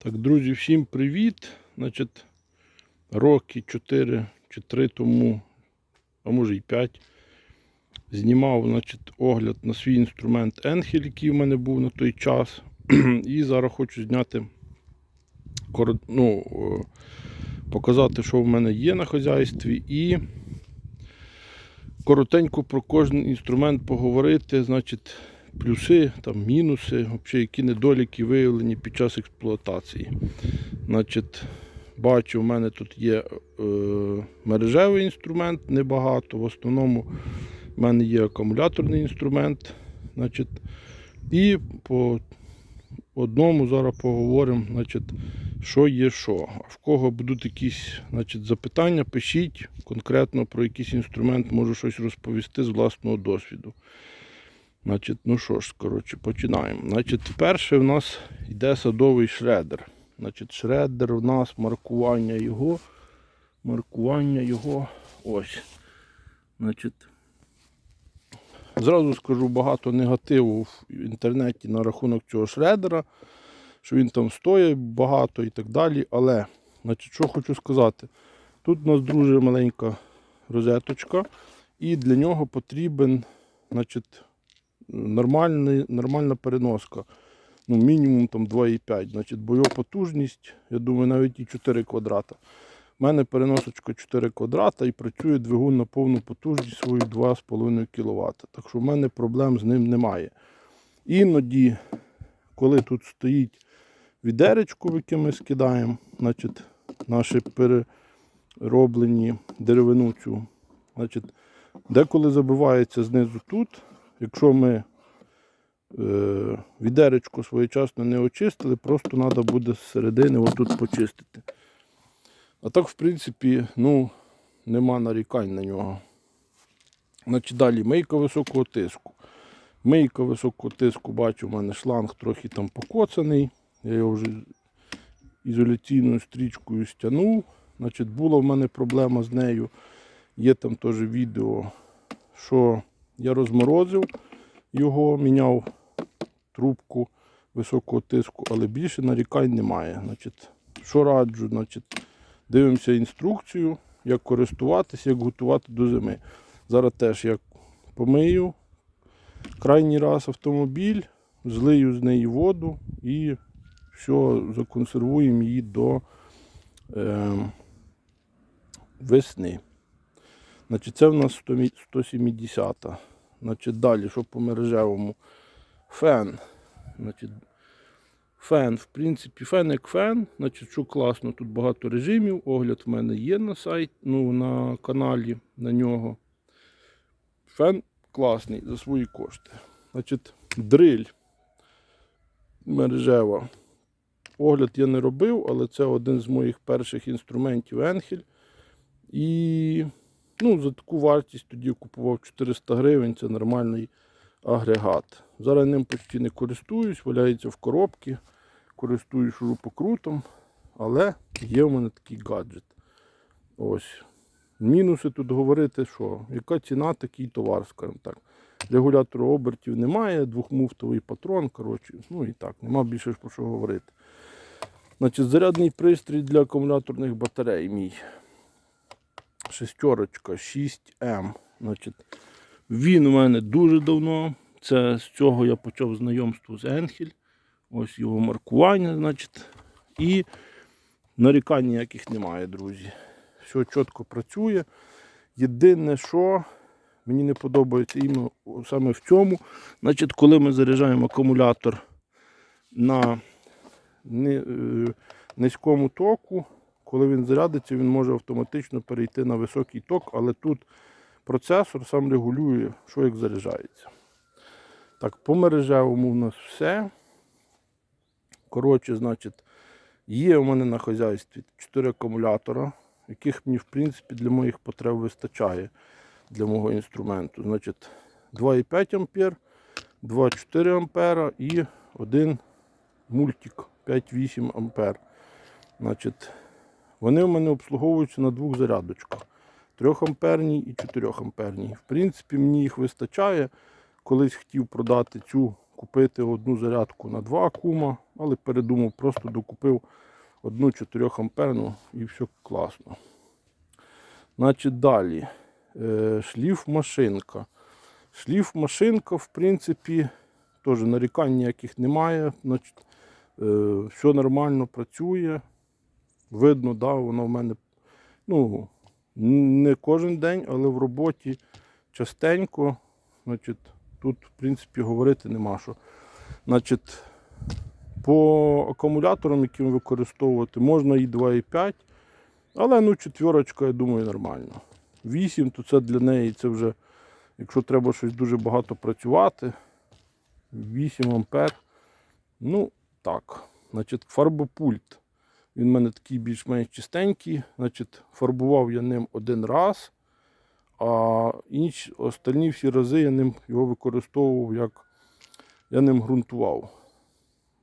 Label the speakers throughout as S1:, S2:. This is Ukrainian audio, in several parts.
S1: Так, друзі, всім привіт. Значить, роки 4 чи 3 тому, а може і 5, знімав значить, огляд на свій інструмент Енхель, який в мене був на той час. І зараз хочу зняти ну, е, показати, що в мене є на хазяйстві, і коротенько про кожен інструмент поговорити, значить, плюси, там, мінуси, взагалі, які недоліки виявлені під час експлуатації. Значить, бачу, в мене тут є е, мережевий інструмент, небагато. В основному в мене є акумуляторний інструмент. Значить, і по одному зараз поговоримо, значить, що є що. А в кого будуть якісь значить, запитання, пишіть конкретно про якийсь інструмент, можу щось розповісти з власного досвіду. Значить, ну що ж, коротше, починаємо. Значить, перше в нас йде садовий шредер. Значить, шредер у нас маркування його. Маркування його ось. Значить, зразу скажу багато негативу в інтернеті на рахунок цього шредера, що він там стоїть багато і так далі. Але, значить, що хочу сказати, тут у нас дуже маленька розеточка, і для нього потрібен, значить, нормальний, нормальна переноска. Ну, мінімум там 2,5. Значить, бо його потужність, я думаю, навіть і 4 квадрата. У мене переносочка 4 квадрата і працює двигун на повну потужність свою 2,5 кВт. Так що в мене проблем з ним немає. Іноді, коли тут стоїть відеречко, в яке ми скидаємо, значить, наші перероблені деревину цю, значить, деколи забивається знизу тут. Якщо ми е, відеречко своєчасно не очистили, просто треба буде з середини отут почистити. А так, в принципі, ну, нема нарікань на нього. Значить, далі мийка високого тиску. Мийка високого тиску, бачу, в мене шланг трохи там покоцаний. Я його вже ізоляційною стрічкою стягнув. Значить, була в мене проблема з нею. Є там теж відео, що я розморозив його, міняв трубку високого тиску, але більше нарікань немає. Значить, що раджу, значить, дивимося інструкцію, як користуватися, як готувати до зими. Зараз теж я помию крайній раз автомобіль, злию з неї воду і все, законсервуємо її до е, весни. Значить, це в нас 170. Значить, далі, що по мережевому. Фен. Значить, фен, в принципі, фен як фен. Значить, що класно, тут багато режимів. Огляд в мене є на сайті, ну, на каналі на нього. Фен класний за свої кошти. Значить, дриль мережева. Огляд я не робив, але це один з моїх перших інструментів Енхель. І ну, за таку вартість тоді купував 400 гривень, це нормальний агрегат. Зараз ним почти не користуюсь, валяється в коробці, користуюсь шурупокрутом, але є в мене такий гаджет. Ось. Мінуси тут говорити, що яка ціна, такий товар, скажімо так. Регулятору обертів немає, двохмуфтовий патрон, коротше, ну і так, нема більше про що говорити. Значить, зарядний пристрій для акумуляторних батарей мій. Шестерочка 6М. Значить, він у мене дуже давно. Це з цього я почав знайомство з Енхель. Ось його маркування, значить. І нарікань ніяких немає, друзі. Все чітко працює. Єдине, що мені не подобається іменно саме в цьому. Значить, коли ми заряджаємо акумулятор на е, низькому току, коли він зарядиться, він може автоматично перейти на високий ток, але тут процесор сам регулює, що як заряджається. Так, по мережевому у нас все. Коротше, значить, є у мене на хазяйстві 4 акумулятора, яких мені, в принципі, для моїх потреб вистачає для мого інструменту. Значить, 2,5 ампер, 2,4 ампера і один мультик 5,8 ампер. Значить, вони в мене обслуговуються на двох зарядочках. 3 амперній і 4 амперній. В принципі, мені їх вистачає. Колись хотів продати цю купити одну зарядку на 2 кума, але передумав, просто докупив одну 4 амперну і все класно. Значить, далі. Е, шліф машинка. Шліф машинка, в принципі, теж нарікань ніяких немає. Значить, е, все нормально працює. Видно, да, воно в мене ну, не кожен день, але в роботі частенько. Значить, тут, в принципі, говорити нема що. Значить, по акумуляторам, яким використовувати, можна і 2,5, але ну, четверочка, я думаю, нормально. 8, то це для неї це вже, якщо треба щось дуже багато працювати, 8 ампер. Ну, так. Значить, фарбопульт. Він в мене такий більш-менш чистенький. Значить, фарбував я ним один раз, а інші остальні всі рази я ним його використовував, як я ним ґрунтував.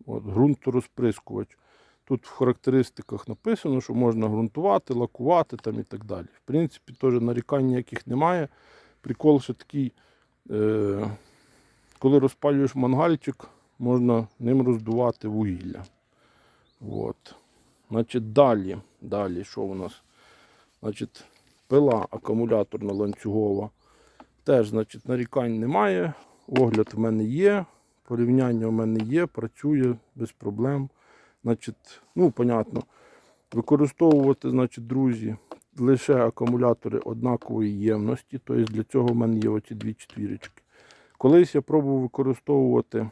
S1: От, ґрунторозприскувач. Тут в характеристиках написано, що можна ґрунтувати, лакувати там і так далі. В принципі, теж нарікань ніяких немає. Прикол ще такий, е, коли розпалюєш мангальчик, можна ним роздувати вугілля. От. Значить, далі, далі, що у нас? Значить, пила акумуляторна ланцюгова. Теж, значить, нарікань немає. Огляд в мене є, порівняння в мене є, працює без проблем. Значить, ну, понятно, використовувати, значить, друзі, лише акумулятори однакової ємності. Тобто для цього в мене є оці дві четвірочки. Колись я пробував використовувати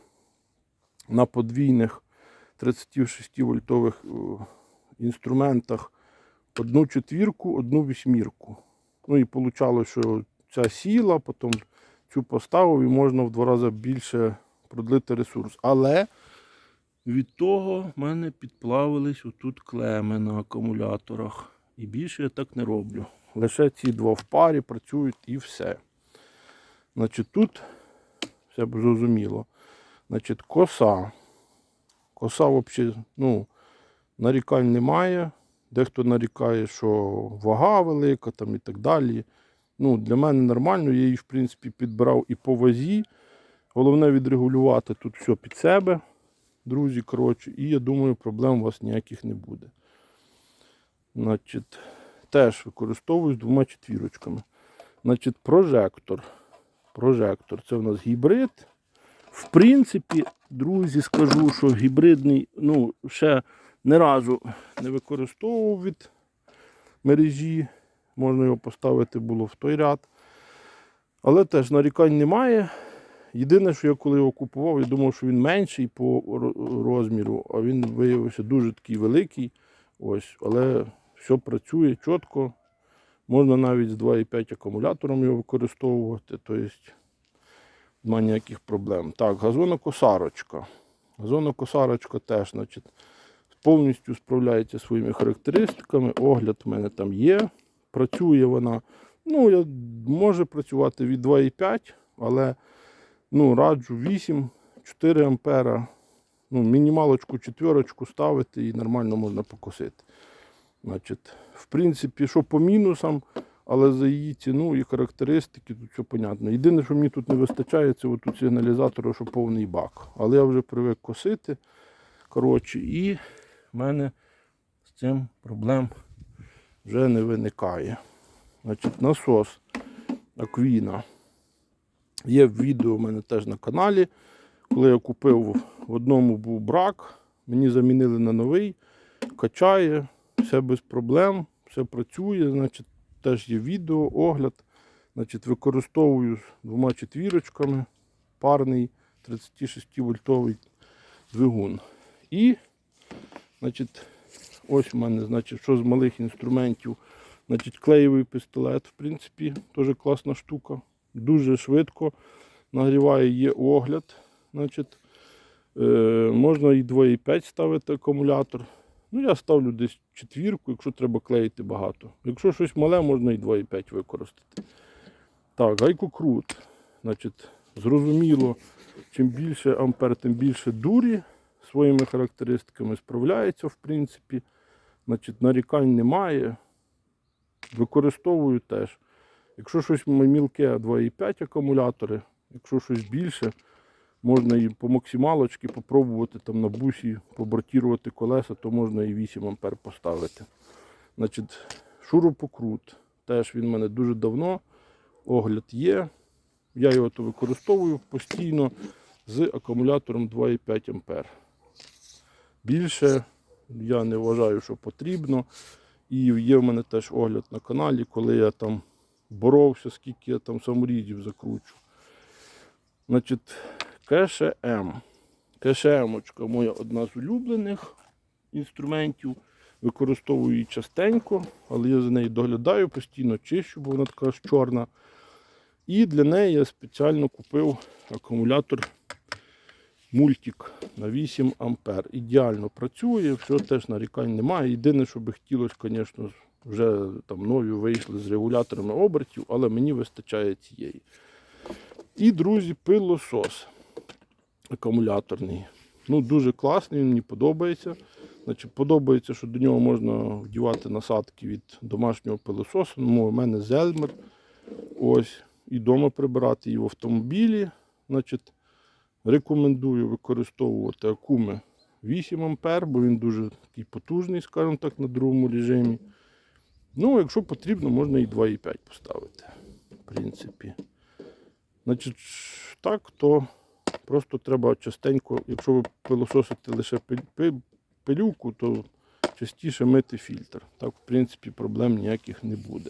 S1: на подвійних 36 вольтових е, інструментах одну четвірку, одну вісьмірку. Ну і вийшло, що ця сіла, потім цю поставив і можна в два рази більше продлити ресурс. Але від того в мене підплавились отут клеми на акумуляторах. І більше я так не роблю. Лише ці два в парі працюють і все. Значить, тут все б зрозуміло. Значить, коса. Коса взагалі, ну, нарікань немає. Дехто нарікає, що вага велика там і так далі. Ну, для мене нормально, я її, в принципі, підбирав і по вазі. Головне відрегулювати тут все під себе, друзі. коротше, І я думаю, проблем у вас ніяких не буде. Значить, теж використовую з двома четвірочками. Значить, прожектор. Прожектор. Це в нас гібрид. В принципі, друзі, скажу, що гібридний, ну, ще не разу не використовував від мережі. Можна його поставити було в той ряд. Але теж нарікань немає. Єдине, що я коли його купував, я думав, що він менший по розміру, а він виявився дуже такий великий. Ось, але все працює чітко. Можна навіть з 2,5 акумулятором його використовувати. Тобто немає ніяких проблем. Так, газонокосарочка. Газонокосарочка теж, значить, повністю справляється своїми характеристиками. Огляд в мене там є. Працює вона. Ну, я, може працювати від 2,5, але ну, раджу 8, 4 ампера. Ну, мінімалочку, четверочку ставити і нормально можна покосити. Значить, в принципі, що по мінусам, але за її ціну і характеристики тут все понятно. Єдине, що мені тут не вистачає, це отут сигналізатора, що повний бак. Але я вже привик косити. Коротше, і в мене з цим проблем вже не виникає. Значить, насос Аквіна. Є відео у мене теж на каналі. Коли я купив, в одному був брак, мені замінили на новий, качає, все без проблем, все працює. Значить, теж є відео, огляд. Значить, використовую з двома четвірочками парний 36 вольтовий двигун. І, значить, ось у мене, значить, що з малих інструментів, значить, клеєвий пістолет, в принципі, теж класна штука. Дуже швидко нагріває, є огляд. Значить, е, можна і 2,5 ставити акумулятор. Ну, я ставлю десь четвірку, якщо треба клеїти багато. Якщо щось мале, можна і 2,5 використати. Так, гайкокрут. Значить, зрозуміло, чим більше ампер, тим більше дурі своїми характеристиками справляється, в принципі. Значить, нарікань немає. Використовую теж. Якщо щось мілке 2,5 акумулятори, якщо щось більше, Можна і по максималочці попробувати там на бусі побортувати колеса, то можна і 8 ампер поставити. Значить, шуропокрут. Теж він в мене дуже давно. Огляд є. Я його то використовую постійно з акумулятором 2,5 ампер. Більше я не вважаю, що потрібно. І є в мене теж огляд на каналі, коли я там боровся, скільки я там саморізів закручу. Значить, кеше М. Кеше Емочка моя одна з улюблених інструментів. Використовую її частенько, але я за нею доглядаю, постійно чищу, бо вона така чорна. І для неї я спеціально купив акумулятор мультик на 8 ампер. Ідеально працює, все теж нарікань немає. Єдине, що би хотілося, звісно, вже там нові вийшли з регуляторами обертів, але мені вистачає цієї. І, друзі, пилосос акумуляторний. Ну, дуже класний, він мені подобається. Значить, подобається, що до нього можна вдівати насадки від домашнього пилососу. Ну, у мене Зельмер. Ось. І вдома прибирати, і в автомобілі. Значить, рекомендую використовувати акуми 8 А, бо він дуже такий потужний, скажімо так, на другому режимі. Ну, якщо потрібно, можна і 2,5 поставити. В принципі. Значить, так, то просто треба частенько, якщо ви пилососите лише пи- пи- пилюку, то частіше мити фільтр. Так, в принципі, проблем ніяких не буде.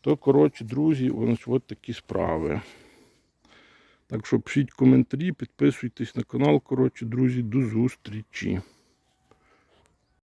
S1: То, коротше, друзі, ось такі справи. Так що пишіть коментарі, підписуйтесь на канал. Коротше, друзі, до зустрічі.